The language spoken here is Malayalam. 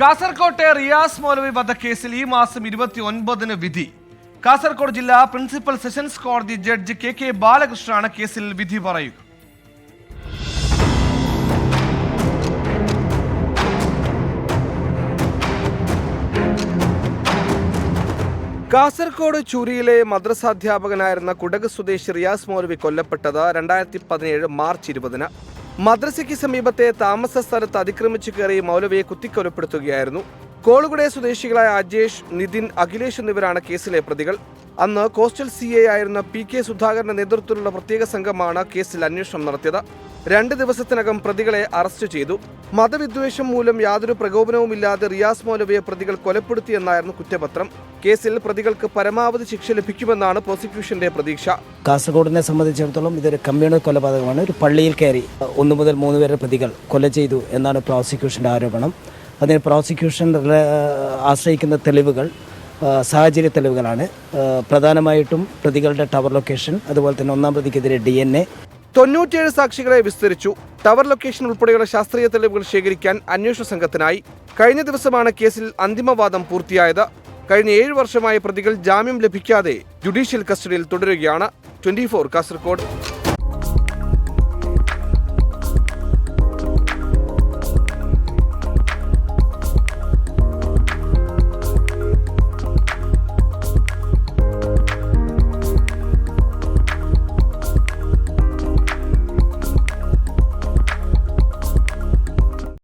കാസർകോട്ടെ റിയാസ് മൗലവി വധക്കേസിൽ ഈ മാസം ഇരുപത്തി ഒൻപതിന് വിധി. കാസർകോട് ജില്ലാ പ്രിൻസിപ്പൽ സെഷൻസ് കോടതി ജഡ്ജ് കെ കെ ബാലകൃഷ്ണനാണ് കേസിൽ വിധി പറയുക. കാസർകോട് ചുരിയിലെ മദ്രസാധ്യാപകനായിരുന്ന കുടക് സ്വദേശി റിയാസ് മൗലവി കൊല്ലപ്പെട്ടത് രണ്ടായിരത്തി പതിനേഴ് മാർച്ച് ഇരുപതിന്. മദ്രസയ്ക്ക് സമീപത്തെ താമസ സ്ഥലത്ത് അതിക്രമിച്ചു കയറി മൗലവിയെ കുത്തിക്കൊലപ്പെടുത്തുകയായിരുന്നു. കോളുകുടെ സ്വദേശികളായ അജേഷ് നിതിൻ അഖിലേഷ് എന്നിവരാണ് കേസിലെ പ്രതികൾ. അന്ന് കോസ്റ്റൽ സി എ ആയിരുന്ന പി കെ സുധാകരന്റെ നേതൃത്വത്തിലുള്ള പ്രത്യേക സംഘമാണ് കേസിൽ അന്വേഷണം നടത്തിയത്. രണ്ട് ദിവസത്തിനകം പ്രതികളെ അറസ്റ്റ് ചെയ്തു. മതവിദ്വേഷം മൂലം യാതൊരു പ്രകോപനവുമില്ലാതെ റിയാസ് മൗലവിയെ പ്രതികൾ കൊലപ്പെടുത്തിയെന്നായിരുന്നു കുറ്റപത്രം. കേസിൽ പ്രതികൾക്ക് പരമാവധി ശിക്ഷ ലഭിക്കുമെന്നാണ് പ്രോസിക്യൂഷന്റെ പ്രതീക്ഷ. കാസർഗോഡിനെ സംബന്ധിച്ചിടത്തോളം ഇതൊരു കമ്മ്യൂണൽ കൊലപാതകമാണ്. ഒരു പള്ളിയിൽ കയറി ഒന്ന് മുതൽ മൂന്ന് വരെ പ്രതികൾ കൊല ചെയ്തു എന്നാണ് പ്രോസിക്യൂഷന്റെ ആരോപണം. അതിന് പ്രോസിക്യൂഷൻ ആശ്രയിക്കുന്ന തെളിവുകൾ സാഹചര്യ തെളിവുകളാണ്. പ്രധാനമായിട്ടും പ്രതികളുടെ ടവർ ലൊക്കേഷൻ അതുപോലെ തന്നെ ഒന്നാം പ്രതിക്കെതിരെ ഡി എൻ എ. തൊണ്ണൂറ്റിയേഴ് സാക്ഷികളെ വിസ്തരിച്ചു. ടവർ ലൊക്കേഷൻ ഉൾപ്പെടെയുള്ള ശാസ്ത്രീയ തെളിവുകൾ ശേഖരിക്കാൻ അന്വേഷണ സംഘത്തിനായി കഴിഞ്ഞ ദിവസമാണ് കേസിൽ അന്തിമവാദം പൂർത്തിയായത്. കഴിഞ്ഞ ഏഴ് വർഷമായി പ്രതികൾ ജാമ്യം ലഭിക്കാതെ ജുഡീഷ്യൽ കസ്റ്റഡിയിൽ തുടരുകയാണ്. ട്വന്റി കാസർഗോഡ്